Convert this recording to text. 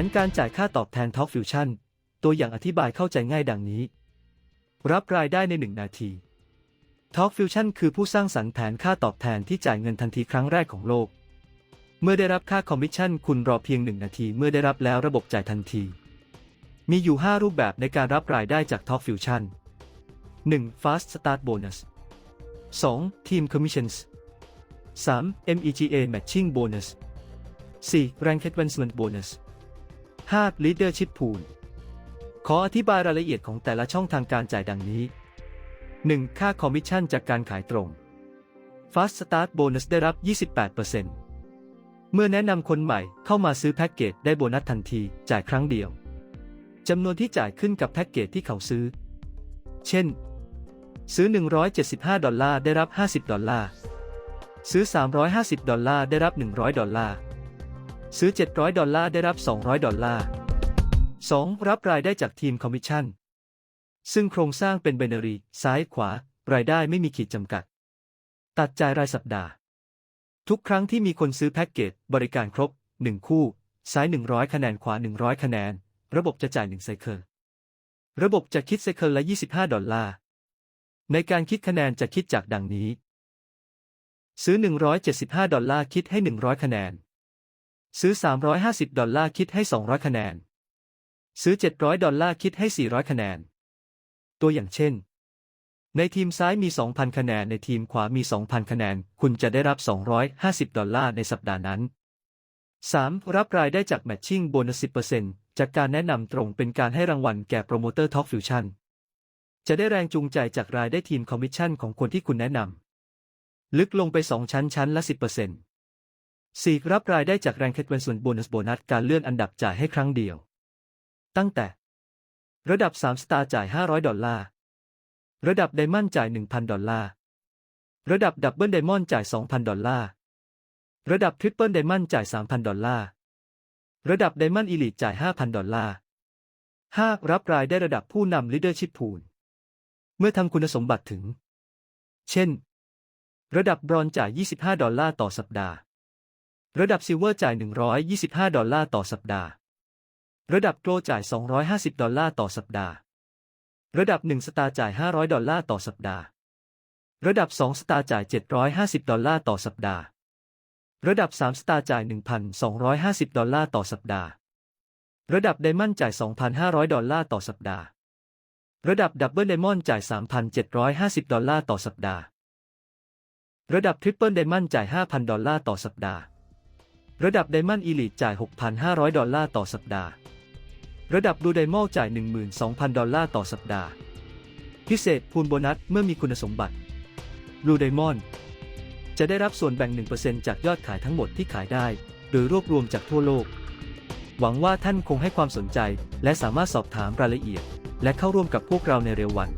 นการจ่ายค่าตอบแทน Talk Fusion ตัวอย่างอธิบายเข้าใจง่ายดังนี้ รับรายได้ใน 1 นาที Talk Fusion คือผู้สร้างสรรค์แผนค่าตอบแทนที่จ่ายเงินทันทีครั้งแรกของโลก เมื่อได้รับค่าคอมมิชชั่นคุณรอเพียง 1 นาที เมื่อได้รับแล้วระบบจ่ายทันที มีอยู่ 5 รูปแบบในการรับรายได้จาก Talk Fusion 1. Fast Start Bonus 2. Team Commissions 3. MEGA Matching Bonus 4. Rank Advancement Bonus 5. Leadership Pool ขออธิบายรายละเอียดของแต่ละช่องทางการจ่ายดังนี้ 1. ค่าคอมมิชชั่นจากการขายตรง Fast Start Bonus ได้รับ 28%เมื่อแนะนำคนใหม่เข้ามาซื้อแพ็กเกจได้โบนัสทันทีจ่ายครั้งเดียวจำนวนที่จ่ายขึ้นกับแพ็กเกจที่เขาซื้อ เช่น ซื้อ 175 ดอลลาร์ได้รับ 50 ดอลลาร์ ซื้อ 350 ดอลลาร์ได้รับ 100 ดอลลาร์ ซื้อ 700 ดอลลาร์ได้รับ 200 ดอลลาร์ 2. รับรายได้จากทีมคอมมิชชั่น ซึ่งโครงสร้างเป็น b บ n น r y ซ้ายขวา รายได้ไม่มีขีดจำกัด ตัดจ่ายรายสัปดาห์ ทุกครั้งที่มีคนซื้อแพ็กเกจบริการครบ 1 คู่ ซ้าย 100 คะแนนขวา 100 คะแนน ระบบจะจ่าย1ไซเคิล ระบบจะคิดไซเคิลละ 25 ดอลลาร์ ในการคิดคะแนนจะคิดจากดังนี้ ซื้อ 175 ดอลลาร์คิดให้ 100 คะแนน ซื้อ 350 ดอลลาร์คิดให้ 200 คะแนน ซื้อ 700 ดอลลาร์คิดให้ 400 คะแนน ตัวอย่างเช่น ในทีมซ้ายมี 2,000 คะแนน ในทีมขวามี 2,000 คะแนน คุณจะได้รับ 250 ดอลลาร์ในสัปดาห์นั้น 3. รับรายได้จากแมทชิ่งโบนัส 10%จากการแนะนำตรงเป็นการให้รางวัลแก่โปรโมเตอร์ท็อปฟิวชั่น จะได้แรงจูงใจจากรายได้ทีมคอมมิชชั่นของคนที่คุณแนะนำ ลึกลงไป 2 ชั้นชั้นละ 10% 4. รับรายได้จากแรงเคดเวนส่วนโบนัสโบนัสการเลื่อนอันดับจ่ายให้ครั้งเดียว ตั้งแต่ ระดับ 3 สตาร์จ่าย 500 ดอลลาร์ ระดับไดมอนด์จ่าย 1,000 ดอลลาร์ ระดับดับเบิลไดมอนด์จ่าย 2,000 ดอลลาร์ ระดับทริปเปิลไดมอนด์จ่าย 3,000 ดอลลาร์ ระดับไดมอนด์อีลิทจ่าย 5,000 ดอลลาร์ 5. รับรายได้ระดับผู้นำ Leadership Pool เมื่อทำคุณสมบัติถึง เช่น ระดับบรอนจ่าย 25 ดอลลาร์ต่อสัปดาห์ ระดับซิลเวอร์จ่าย 125 ดอลลาร์ต่อสัปดาห์ ระดับโกลจ่าย 250 ดอลลาร์ต่อสัปดาห์ ระดับ 1 สตาร์จ่าย 500 ดอลลาร์ต่อสัปดาห์ ระดับ 2 สตาร์จ่าย 750 ดอลลาร์ต่อสัปดาห์ ระดับ 3 สตาร์จ่าย 1,250 ดอลลาร์ต่อสัปดาห์ ระดับไดมอนด์จ่าย 2,500 ดอลลาร์ต่อสัปดาห์ ระดับดับเบิลไดมอนด์จ่าย 3,750 ดอลลาร์ต่อสัปดาห์ ระดับทริปเปิลไดมอนด์จ่าย 5,000 ดอลลาร์ต่อสัปดาห์ ระดับไดมอนด์อีลิทจ่าย 6,500 ดอลลาร์ต่อสัปดาห์ ระดับบลูไดมอลจ่าย 12,000 ดอลลาร์ต่อสัปดาห์ พิเศษพูลโบนัสเมื่อมีคุณสมบัติบลูไดมอนจะได้รับส่วนแบ่ง 1%จากยอดขายทั้งหมดที่ขายได้ โดยรวบรวมจากทั่วโลก หวังว่าท่านคงให้ความสนใจ และสามารถสอบถามรายละเอียด และเข้าร่วมกับพวกเราในเร็ววัน